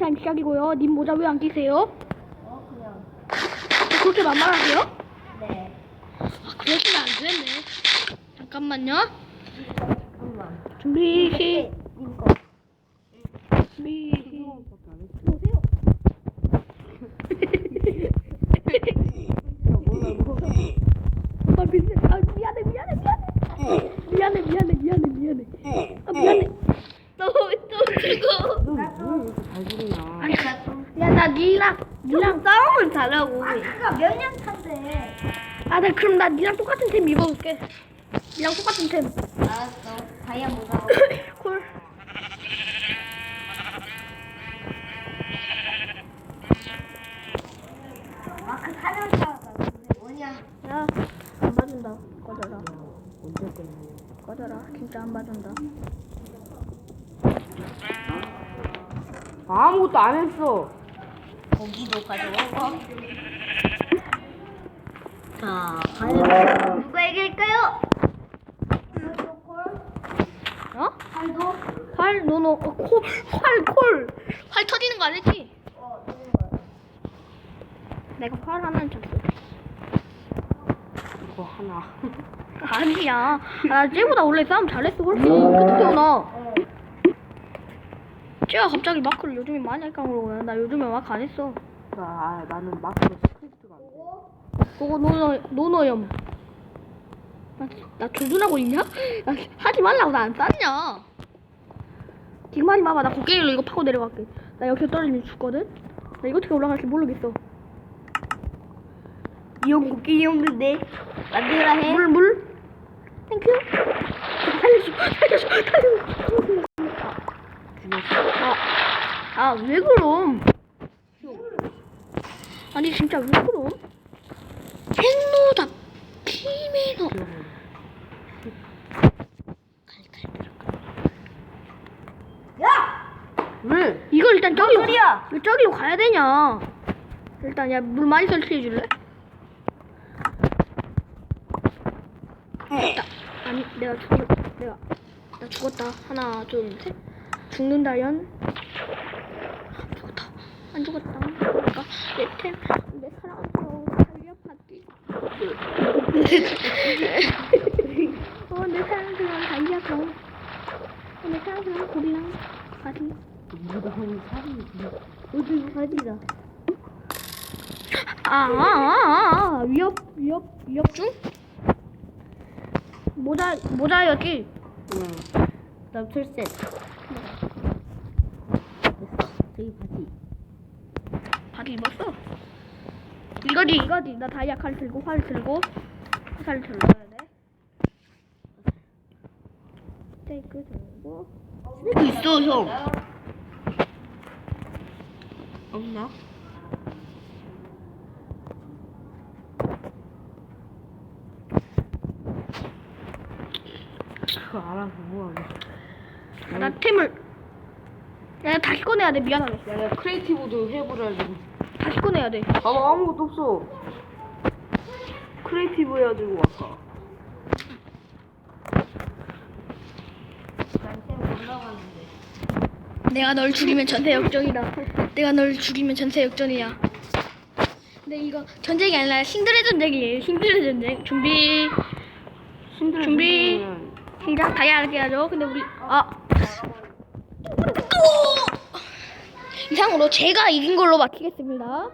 타임 시작이고요. 님 모자 왜 안 끼세요? 어 그냥 그렇게 만만하세요? 네 아, 그러시면 안 되네. 잠깐만요. 잠깐만 준비 시 이거 준비 시 보세요. 아 미안해. 아 미안해 미안해 미안해. 미안해 미안해 미안해 미안해. 아 미안해. 너또 지금. 너왜 이렇게 잘 부르냐? 야나 니랑 니랑 싸움을 잘하고. 아까 몇년 차인데 아, 나 그럼 나 니랑 똑같은 템 입어볼게. 니랑 똑같은 템. 알았어 다이아 콜. 마크 근데 뭐냐 야, 안 봐준다. 꺼져라. 꺼져라. 진짜 안 봐준다. 아무것도 안 했어. 고기도 가져오고 자 과연 누가 이길까요? 어? 팔도 활, 노노, 어, 콜, 활, 콜. 활 터지는 거 아니지? 어 되는 거야 내가 활 하나는 쳤어. 이거 하나. 아니야. 나 쟤보다 원래 싸움 잘했어. 훨씬. 그때 태어나. 어 쟤가 갑자기 마크를 요즘에 많이 할까 그러고. 나 요즘에 마크 안 했어. 나 아, 나는 마크로 스크립트가 안 돼. 그거 노노, 노노염. 나, 나 조준하고 있냐? 나 하지 말라고 나 안 쌌냐? 지금 하지 마봐. 나 곡괭이로 이거 파고 내려갈게. 나 여기서 떨어지면 죽거든? 나 이거 어떻게 올라갈지 모르겠어. 이형 고기 형인데 만들라 해 물, 물. 땡큐. 살려줘, 살려줘, 살려줘. 아, 아, 왜 그럼? 아니, 진짜 왜 그럼? 행노다, 키메노. 야! 왜? 이거 일단 저기로, 소리야? 왜 저기로 가야 되냐? 일단, 야, 물 많이 설치해 줄래? 됐다. 아니, 내가 죽을, 내가, 나 죽었다. 하나, 둘, 셋. 죽는다, 연. 안 죽었다. 안 죽었다. 그러니까, 내 템, 내 사랑스러운 달려 파티. 어, 내 사랑스러운 달려서. 어, 내 사랑스러운 고리랑 파티. 무당한 사람이 어디 어디다 아, 아, 아, 아, 위협, 위협, 위협 중? 모자, 모자였지? 응. 나 풀셋 저기 바지 바지 입었어? 이거지, 이거지. 나 다이아 칼 들고, 활 들고, 화살 들어야 돼. 스테이크 들고. 스테이크 있어 형 없나? 그거 알아서 뭐하게. 아, 나 템을. 야, 다시 꺼내야 돼. 미안하네. 야, 내가 크리에이티브도 해보려고. 다시 꺼내야 돼. 봐봐, 아무것도 없어. 크리에이티브 해가지고 올라갔는데 내가 널 죽이면 전세 역전이다. 내가 널 죽이면 전세 역전이야. 근데 이거 전쟁이 아니라 신들의 전쟁이에요. 신들의 전쟁. 준비. 신들의 준비. 선생님은 시작. 다이아 이렇게 하죠. 근데 우리 아 이상으로 제가 이긴 걸로 마치겠습니다.